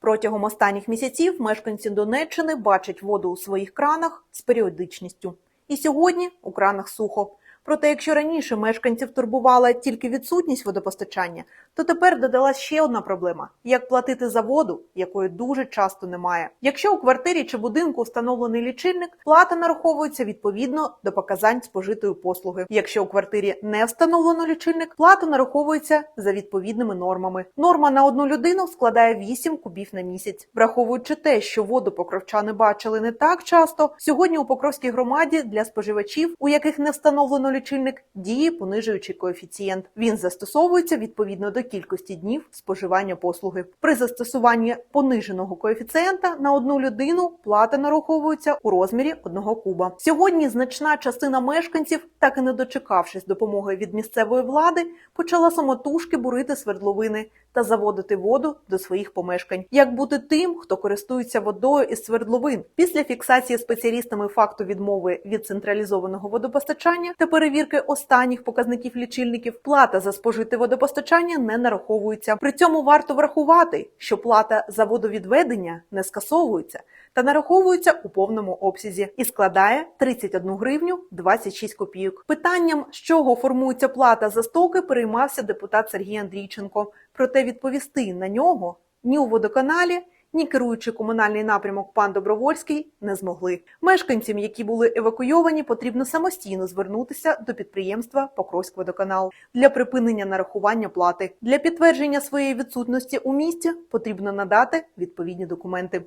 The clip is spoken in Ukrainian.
Протягом останніх місяців мешканці Донеччини бачать воду у своїх кранах з періодичністю. І сьогодні у кранах сухо. Проте, якщо раніше мешканців турбувала тільки відсутність водопостачання, то тепер додалась ще одна проблема: як платити за воду, якої дуже часто немає. Якщо у квартирі чи будинку встановлений лічильник, плата нараховується відповідно до показань спожитої послуги. Якщо у квартирі не встановлено лічильник, плата нараховується за відповідними нормами. Норма на одну людину складає 8 кубів на місяць. Враховуючи те, що воду покровчани бачили не так часто, сьогодні у Покровській громаді для споживачів, у яких не встановлено лічильник, діє понижуючий коефіцієнт. Він застосовується відповідно до кількості днів споживання послуги. При застосуванні пониженого коефіцієнта на одну людину плата нараховується у розмірі одного куба. Сьогодні значна частина мешканців, так і не дочекавшись допомоги від місцевої влади, почала самотужки бурити свердловини та заводити воду до своїх помешкань. Як бути тим, хто користується водою із свердловин? Після фіксації спеціалістами факту відмови від централізованого водопостачання та перевірки останніх показників лічильників, плата за спожите водопостачання не нараховується. При цьому варто врахувати, що плата за водовідведення не скасовується та нараховується у повному обсязі і складає 31 гривню 26 копійок. Питанням, з чого формується плата за стоки, переймався депутат Сергій Андрійченко. Проте відповісти на нього ні у водоканалі. Ні керуючи комунальний напрямок пан Добровольський не змогли. Мешканцям, які були евакуйовані, потрібно самостійно звернутися до підприємства Покровськводоканал для припинення нарахування плати. Для підтвердження своєї відсутності у місті потрібно надати відповідні документи.